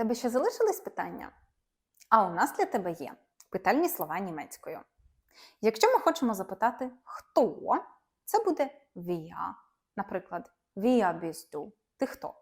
тебе ще залишились питання? А у нас для тебе є питальні слова німецькою. Якщо ми хочемо запитати хто, це буде «Wer». Наприклад, «Wer bist du?» Ти хто?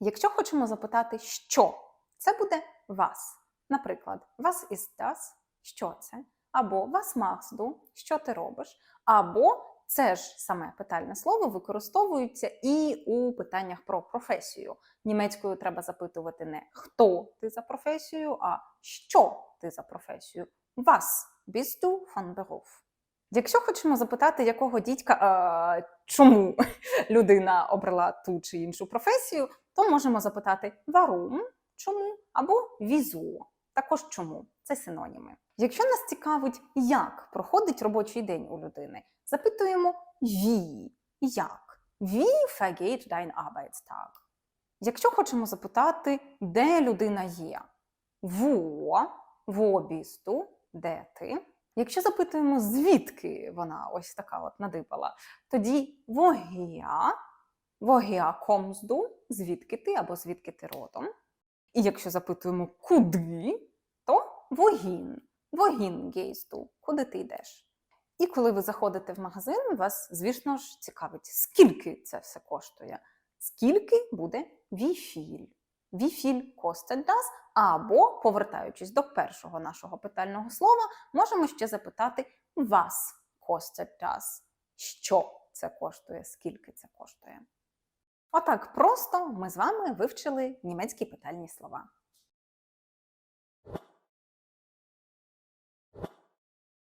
Якщо хочемо запитати що, це буде вас. Наприклад, was ist das? Що це? Або machst du? Що ти робиш? Або це ж саме питальне слово використовується і у питаннях про професію. Німецькою треба запитувати не хто ти за професією, а що ти за професію. Was bist du? Якщо хочемо запитати, якого дідька, а, чому людина обрала ту чи іншу професію, то можемо запитати warum, чому, або wieso, також чому. Це синоніми. Якщо нас цікавить, як проходить робочий день у людини, запитуємо wie, як. Wie vergeht dein Arbeitstag? Якщо хочемо запитати, де людина є, wo, wo bist du, де ти? Якщо запитуємо, звідки вона ось така от надипала, тоді woher, woher kommst звідки ти або звідки ти родом. І якщо запитуємо куди, wohin gehst du, куди ти йдеш. І коли ви заходите в магазин, вас, звісно ж, цікавить, скільки це все коштує. Скільки буде віфіль? Віфіль kostet das? Або, повертаючись до першого нашого питального слова, можемо ще запитати вас kostet das? Що це коштує, скільки це коштує? Отак просто ми з вами вивчили німецькі питальні слова.